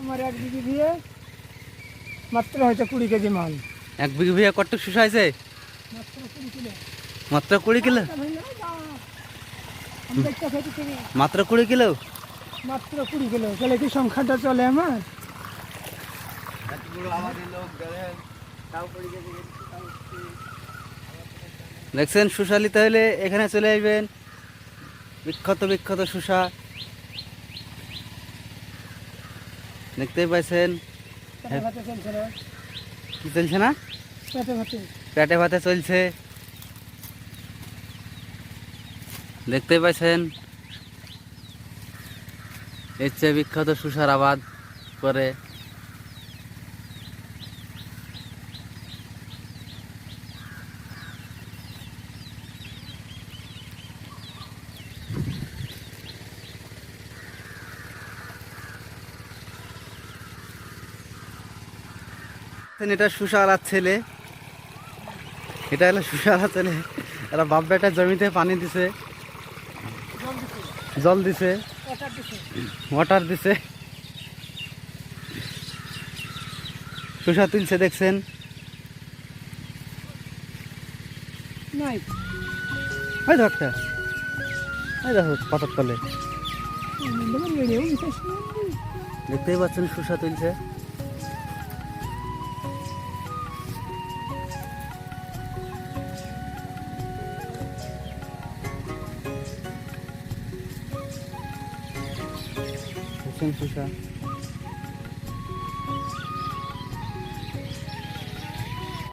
আমার এক বিঘি দিয়ে মাত্র হয়তো কুড়ি কেজি মাল। এক বিঘে বিঘা কটক শুষা হয়েছে? মাত্র কুড়ি কিলো। মাত্র কুড়ি কিলো? মাত্র কুড়ি কিলো? তাহলে কি সংখ্যাটা চলে আমার? দেখছেন শুষা নিতে হলে এখানে চলে আসবেন। বিখ্যাত বিখ্যাত শুষা দেখতেই পাইছেন। কি চলছে না? পেটে ভাতে। পেটে ভাতে চলছে। দেখতেই পাইছেন। এর চেয়ে বিখ্যাত সুসার আবাদ করে এটা সুসালার ছেলে। এটা হলো সুসালা ছেলে। এরা বাপ বেটা জমিতে পানি দিছে। জল দিছে। ওয়াটার দিছে। সুসা তুলছে দেখছেন। ওই ধরটা দেখো তলে। দেখতেই পাচ্ছেন সুসা তুলছে দেখছেন সুসা